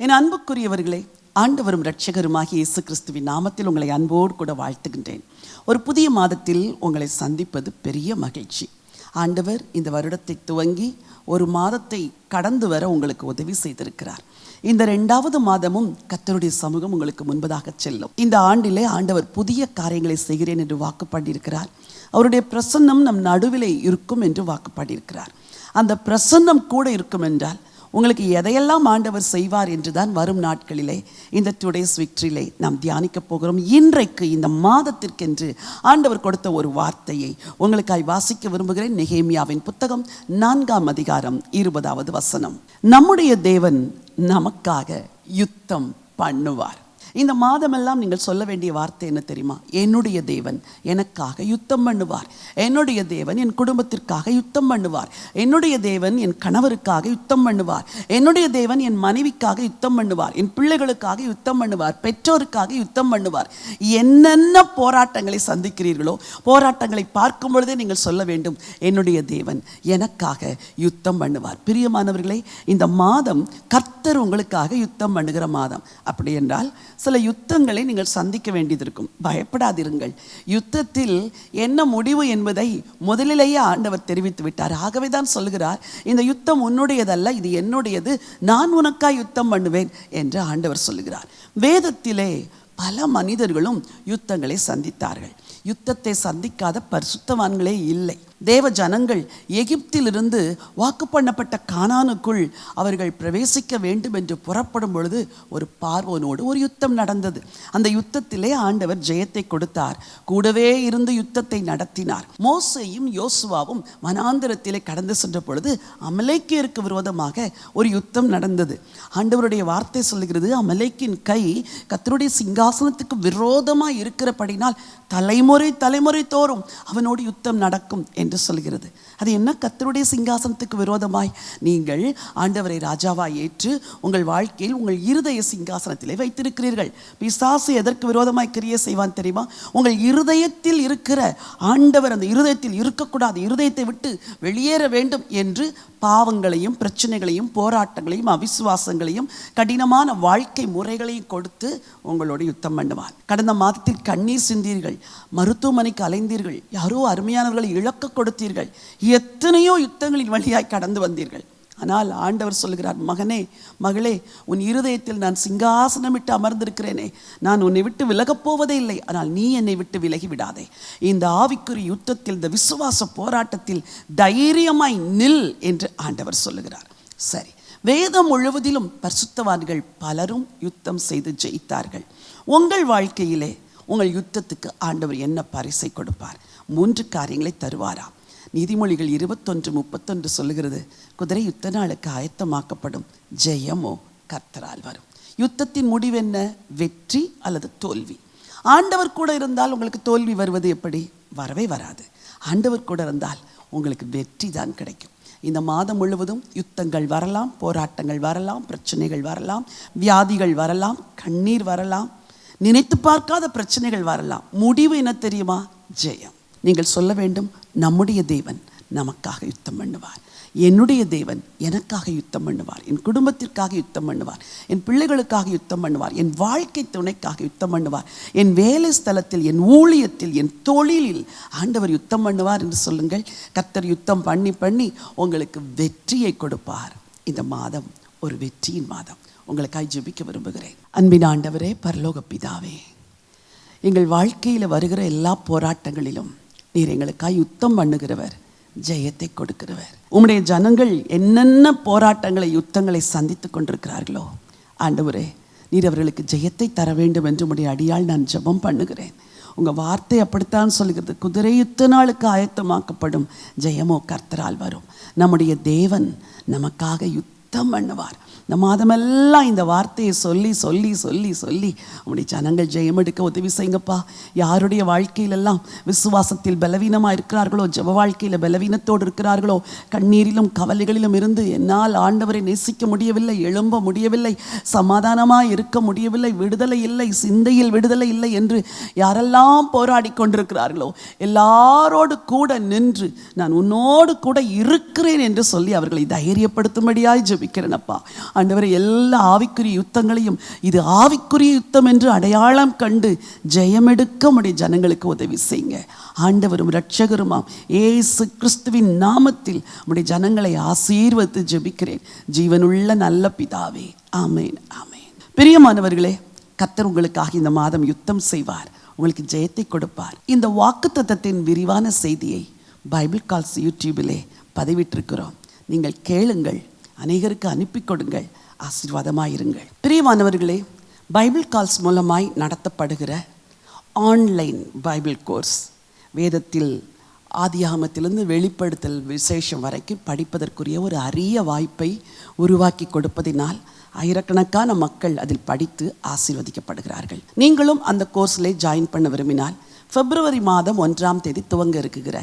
என் அன்புக்குரியவர்களே ஆண்டவரும் இரட்சகருமாகிய இயேசு கிறிஸ்துவின் நாமத்தில் உங்களை அன்போடு கூட வாழ்த்துகின்றேன். ஒரு புதிய மாதத்தில் உங்களை சந்திப்பது பெரிய மகிழ்ச்சி. ஆண்டவர் இந்த வருடத்தை துவங்கி ஒரு மாதத்தை கடந்து வர உங்களுக்கு உதவி செய்திருக்கிறார். இந்த ரெண்டாவது மாதமும் கர்த்தருடைய சமூகம் உங்களுக்கு முன்பதாக செல்லும். இந்த ஆண்டிலே ஆண்டவர் புதிய காரியங்களை செய்கிறேன் என்று வாக்கு பண்ணியிருக்கிறார் அவருடைய பிரசன்னம் நம் நடுவிலே இருக்கும் என்று வாக்கு பண்ணியிருக்கிறார் அந்த பிரசன்னம் கூட இருக்கும் என்றால் உங்களுக்கு எதையெல்லாம் ஆண்டவர் செய்வார் என்றுதான் வரும் நாட்களிலே இந்த டுடேஸ் விக்ட்ரியிலே நாம் தியானிக்க போகிறோம். இன்றைக்கு இந்த மாதத்திற்கென்று ஆண்டவர் கொடுத்த ஒரு வார்த்தையை உங்களுக்காய் வாசிக்க விரும்புகிறேன். நெகேமியாவின் புத்தகம் நான்காம் அதிகாரம் இருபதாவது வசனம். நம்முடைய தேவன் நமக்காக யுத்தம் பண்ணுவார். இந்த மாதமெல்லாம் நீங்கள் சொல்ல வேண்டிய வார்த்தை என்ன தெரியுமா? என்னுடைய தேவன் எனக்காக யுத்தம் பண்ணுவார். என்னுடைய தேவன் என் குடும்பத்திற்காக யுத்தம் பண்ணுவார். என்னுடைய தேவன் என் கணவருக்காக யுத்தம் பண்ணுவார். என்னுடைய தேவன் என் மனைவிக்காக யுத்தம் பண்ணுவார். என் பிள்ளைகளுக்காக யுத்தம் பண்ணுவார். பெற்றோருக்காக யுத்தம் பண்ணுவார். என்னென்ன போராட்டங்களை சந்திக்கிறீர்களோ போராட்டங்களை பார்க்கும் பொழுதே நீங்கள் சொல்ல வேண்டும் என்னுடைய தேவன் எனக்காக யுத்தம் பண்ணுவார். பிரியமானவர்களே இந்த மாதம் கர்த்தர் உங்களுக்காக யுத்தம் பண்ணுகிற மாதம். அப்படி என்றால் சில யுத்தங்களை நீங்கள் சந்திக்க வேண்டியது இருக்கும் பயப்படாதிருங்கள். யுத்தத்தில் என்ன முடிவு என்பதை முதலிலேயே ஆண்டவர் தெரிவித்து விட்டார். ஆகவே தான் சொல்கிறார் இந்த யுத்தம் உன்னுடையதல்ல இது என்னுடையது நான் உனக்காய் யுத்தம் பண்ணுவேன் என்று ஆண்டவர் சொல்லுகிறார். வேதத்திலே பல மனிதர்களும் யுத்தங்களை சந்தித்தார்கள். யுத்தத்தை சந்திக்காத பரிசுத்தவான்களே இல்லை. தேவ ஜனங்கள் எகிப்திலிருந்து வாக்கு பண்ணப்பட்ட கானானுக்குள் அவர்கள் பிரவேசிக்க வேண்டும் என்று புறப்படும் பொழுது ஒரு பார்வோனோடு ஒரு யுத்தம் நடந்தது. அந்த யுத்தத்திலே ஆண்டவர் ஜெயத்தை கொடுத்தார். கூடவே இருந்து யுத்தத்தை நடத்தினார். மோசையும் யோசுவாவும் வனாந்திரத்திலே கடந்து சென்ற பொழுது அமலேக்கியருக்கு விரோதமாக ஒரு யுத்தம் நடந்தது. ஆண்டவருடைய வார்த்தை சொல்லுகிறது அமலேக்கின் கை கத்தருடைய சிங்காசனத்துக்கு விரோதமாக இருக்கிறபடினால் தலைமுறை தலைமுறை தோறும் அவனோடு யுத்தம் நடக்கும் என்று சொல்கிறது. அது என்ன கத்தருடைய சிங்காசனத்துக்கு விரோதமாய்? நீங்கள் ஆண்டவரை ராஜாவாய் ஏற்று உங்கள் வாழ்க்கையில் உங்கள் இருதய சிங்காசனத்திலே வைத்திருக்கிறீர்கள். பிசாசு எதற்கு விரோதமாய் கிரிய செய்வான் தெரியுமா? உங்கள் இருதயத்தில் இருக்கிற ஆண்டவர் அந்த இருதயத்தில் இருக்கக்கூடாது இருதயத்தை விட்டு வெளியேற வேண்டும் என்று பாவங்களையும் பிரச்சனைகளையும் போராட்டங்களையும் அவிசுவாசங்களையும் கடினமான வாழ்க்கை முறைகளையும் கொடுத்து உங்களோட யுத்தம் பண்ணுவார். கடந்த மாதத்தில் கண்ணீர் சிந்தீர்கள் மருத்துவமனைக்கு அலைந்தீர்கள் யாரோ அருமையானவர்களை இழக்க கொடுத்தீர்கள். எத்தனையோ யுத்தங்களின் வழியாய் கடந்து வந்தீர்கள். ஆனால் ஆண்டவர் சொல்கிறார் மகனே மகளே உன் இருதயத்தில் நான் சிங்காசனமிட்டு அமர்ந்திருக்கிறேனே. நான் உன்னை விட்டு விலகப் போவதே இல்லை. ஆனால் நீ என்னை விட்டு விலகி விடாதே. இந்த ஆவிக்குரிய யுத்தத்தில் இந்த விசுவாச போராட்டத்தில் தைரியமாய் நில் என்று ஆண்டவர் சொல்லுகிறார். சரி வேதம் முழுவதிலும் பரிசுத்தவான்கள் பலரும் யுத்தம் செய்து ஜெயித்தார்கள். உங்கள் வாழ்க்கையிலே உங்கள் யுத்தத்துக்கு ஆண்டவர் என்ன பரிசை கொடுப்பார்? மூன்று காரியங்களை தருவாராம் நீதிமொழிகள் இருபத்தொன்று முப்பத்தொன்று சொல்லுகிறது குதிரை யுத்த நாளுக்கு ஆயத்தமாக்கப்படும் ஜெயமோ கர்த்தரால் வரும். யுத்தத்தின் முடிவென்ன வெற்றி அல்லது தோல்வி? ஆண்டவர் கூட இருந்தால் உங்களுக்கு தோல்வி வருவது எப்படி? வரவே வராது. ஆண்டவர் கூட இருந்தால் உங்களுக்கு வெற்றி தான் கிடைக்கும். இந்த மாதம் முழுவதும் யுத்தங்கள் வரலாம் போராட்டங்கள் வரலாம் பிரச்சனைகள் வரலாம் வியாதிகள் வரலாம் கண்ணீர் வரலாம் நினைத்து பார்க்காத பிரச்சனைகள் வரலாம். முடிவு என்ன தெரியுமா? ஜெயம். நீங்கள் சொல்ல வேண்டும் நம்முடைய தேவன் நமக்காக யுத்தம் பண்ணுவார். என்னுடைய தேவன் எனக்காக யுத்தம் பண்ணுவார். என் குடும்பத்திற்காக யுத்தம் பண்ணுவார். என் பிள்ளைகளுக்காக யுத்தம் பண்ணுவார். என் வாழ்க்கை துணைக்காக யுத்தம் பண்ணுவார். என் வேலை ஸ்தலத்தில் என் ஊழியத்தில் என் தொழிலில் ஆண்டவர் யுத்தம் பண்ணுவார் என்று சொல்லுங்கள். கர்த்தர் யுத்தம் பண்ணி பண்ணி உங்களுக்கு வெற்றியை கொடுப்பார். இந்த மாதம் ஒரு வெற்றியின் மாதம். உங்களுக்காய் ஜெபிக்க விரும்புகிறேன். அன்பின் ஆண்டவரே பரலோக பிதாவே எங்கள் வாழ்க்கையில் வருகிற எல்லா போராட்டங்களிலும் நீர் எங்களுக்காய் யுத்தம் பண்ணுகிறவர் ஜெயத்தை கொடுக்கிறவர். உம்முடைய ஜனங்கள் என்னென்ன போராட்டங்களை யுத்தங்களை சந்தித்து கொண்டிருக்கிறார்களோ ஆண்டவரே நீர் அவர்களுக்கு ஜெயத்தை தர வேண்டும் என்று உடைய அடியால் நான் ஜெபம் பண்ணுகிறேன். உங்கள் வார்த்தை அப்படித்தான் சொல்கிறது. குதிரை யுத்த நாளுக்கு ஆயத்தமாக்கப்படும் ஜெயமோ கர்த்தரால் வரும். நம்முடைய தேவன் நமக்காக சுத்தம் பண்ணுவார். இந்த மாதமெல்லாம் இந்த வார்த்தையை சொல்லி சொல்லி சொல்லி சொல்லி உங்களுடைய ஜனங்கள் ஜெயம் எடுக்க உதவி செய்யுங்கப்பா. யாருடைய வாழ்க்கையிலெல்லாம் விசுவாசத்தில் பலவீனமாக இருக்கிறார்களோ ஜப வாழ்க்கையில் பலவீனத்தோடு இருக்கிறார்களோ கண்ணீரிலும் கவலைகளிலும் இருந்து என்னால் ஆண்டவரை நேசிக்க முடியவில்லை எழும்ப முடியவில்லை சமாதானமாக இருக்க முடியவில்லை விடுதலை இல்லை சிந்தையில் விடுதலை இல்லை என்று யாரெல்லாம் போராடி கொண்டிருக்கிறார்களோ எல்லாரோடு கூட நின்று நான் உன்னோடு கூட இருக்கிறேன் என்று சொல்லி அவர்களை தைரியப்படுத்தும்படியாய் ஜெபி ஜெபிக்கிறேனப்பா ஆண்டவரை எல்லா ஆவிக்குரிய யுத்தங்களையும் இது ஆவிக்குரிய யுத்தம் என்று அடையாளம் கண்டு ஜெயமெடுக்க உடைய ஜனங்களுக்கு உதவி செய்யுங்க. ஆண்டவரும் ரட்சகருமாம் ஏசு கிறிஸ்துவின் நாமத்தில் உடைய ஜனங்களை ஆசீர்வதித்து ஜெபிக்கிறேன். ஜீவனுள்ள நல்ல பிதாவே. ஆமேன் ஆமேன். பிரியமானவர்களே கத்தர் உங்களுக்காக இந்த மாதம் யுத்தம் செய்வார். உங்களுக்கு ஜெயத்தை கொடுப்பார். இந்த வாக்குத்தத்தத்தின் விரிவான செய்தியை பைபிள் கால்ஸ் யூடியூபிலே பதிவிட்டிருக்கிறோம். நீங்கள் கேளுங்கள். அநேகருக்கு அனுப்பி கொடுங்கள் ஆசீர்வாதமாயிருங்கள். பிரியமானவர்களே பைபிள் கால்ஸ் மூலமாய் நடத்தப்படுகிற ஆன்லைன் பைபிள் கோர்ஸ் வேதத்தில் ஆதியாகமத்திலிருந்து வெளிப்படுத்தல் விசேஷம் வரைக்கும் படிப்பதற்குரிய ஒரு அரிய வாய்ப்பை உருவாக்கி கொடுப்பதினால் ஆயிரக்கணக்கான மக்கள் அதில் படித்து ஆசீர்வதிக்கப்படுகிறார்கள். நீங்களும் அந்த கோர்ஸில் ஜாயின் பண்ண விரும்பினால் பிப்ரவரி மாதம் ஒன்றாம் தேதி துவங்க இருக்குகிற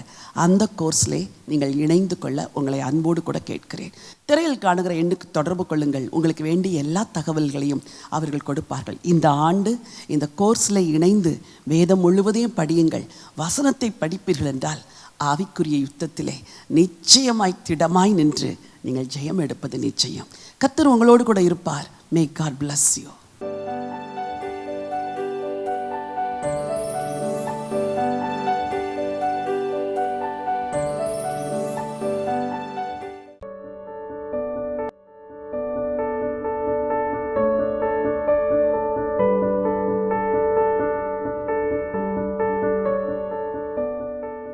அந்த கோர்ஸ்லே நீங்கள் இணைந்து கொள்ள உங்களை அன்போடு கூட கேட்கிறேன். திரையில் காணுகிற எண்ணுக்கு தொடர்பு கொள்ளுங்கள். உங்களுக்கு வேண்டிய எல்லா தகவல்களையும் அவர்கள் கொடுப்பார்கள். இந்த ஆண்டு இந்த கோர்ஸில் இணைந்து வேதம் முழுவதையும் படியுங்கள். வசனத்தை படிப்பீர்கள் என்றால் ஆவிக்குரிய யுத்தத்திலே நிச்சயமாய் திடமாய் நின்று நீங்கள் ஜெயம் எடுப்பது நிச்சயம். கத்தர் உங்களோடு கூட இருப்பார். May God bless you